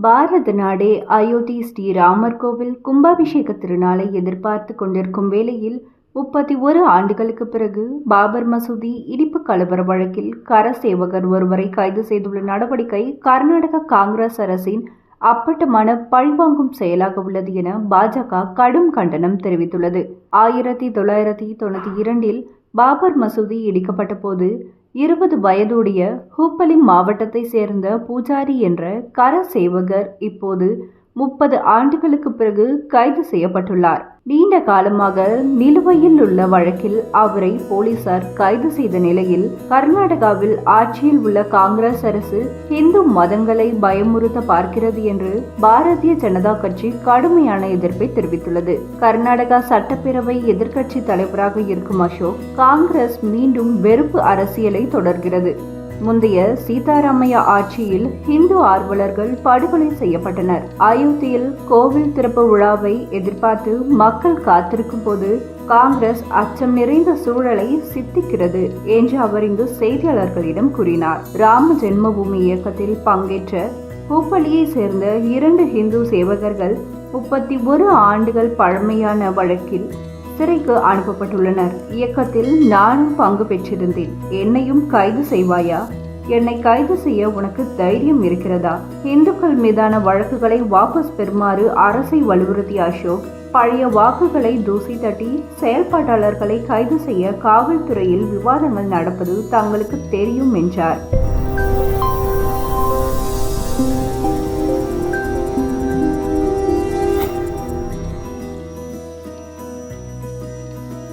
பாரத நாடே அயோத்தி ஸ்ரீராமர் கோவில் கும்பாபிஷேக திருநாளை எதிர்பார்த்து கொண்டிருக்கும் வேளையில் முப்பத்தி ஒரு ஆண்டுகளுக்கு பிறகு பாபர் மசூதி இடிப்பு கலவர வழக்கில் கர சேவகர் ஒருவரை கைது செய்துள்ள நடவடிக்கை கர்நாடக காங்கிரஸ் அரசின் அப்பட்டமான பழிவாங்கும் செயலாக உள்ளது என பாஜக கடும் கண்டனம் தெரிவித்துள்ளது. ஆயிரத்தி தொள்ளாயிரத்தி தொண்ணூற்றி இரண்டில் பாபர் மசூதி இடிக்கப்பட்ட போது இருபது வயதுடைய ஹூப்பலி மாவட்டத்தை சேர்ந்த பூஜாரி என்ற கர சேவகர் இப்போது முப்பது ஆண்டுகளுக்கு பிறகு கைது செய்யப்பட்டுள்ளார். நீண்ட காலமாக நிலுவையில் உள்ள வழக்கில் அவரை போலீசார் கைது செய்த நிலையில் கர்நாடகாவில் ஆட்சியில் உள்ள காங்கிரஸ் அரசு இந்து மதங்களை பயமுறுத்த பார்க்கிறது என்று பாரதிய ஜனதா கட்சி கடுமையான எதிர்ப்பை தெரிவித்துள்ளது. கர்நாடகா சட்டப்பேரவை எதிர்க்கட்சி தலைவராக இருக்கும் அசோக் காங்கிரஸ் மீண்டும் வெறுப்பு அரசியலை தொடர்கிறது. முந்தைய சீதாராமையா ஆட்சியில் இந்து ஆர்வலர்கள் படுகொலை செய்யப்பட்டனர். அயோத்தியில் கோவில் திறப்பு விழாவை எதிர்பார்த்து மக்கள் காத்திருக்கும் போது காங்கிரஸ் அச்சம் நிறைந்த சூழலை சித்திக்கிறது என்று அவர் இங்கு செய்தியாளர்களிடம் கூறினார். ராம ஜென்மபூமி இயக்கத்தில் பங்கேற்ற ஹூப்பலியை சேர்ந்த இரண்டு ஹிந்து சேவகர்கள் முப்பத்தி ஒரு ஆண்டுகள் பழமையான வழக்கில் சிறைக்கு அனுப்பப்பட்டுள்ளனர். இயக்கத்தில் நானும் பங்கு பெற்றிருந்தேன். என்னையும் கைது செய்வாயா? என்னை கைது செய்ய உனக்கு தைரியம் இருக்கிறதா? இந்துக்கள் மீதான வழக்குகளை வாபஸ் பெறுமாறு அரசை வலியுறுத்திய அசோக் பழைய வாக்குகளை தூசி தட்டி செயல்பாட்டாளர்களை கைது செய்ய காவல்துறையில் விவாதங்கள் நடப்பது தங்களுக்கு தெரியும் என்றார்.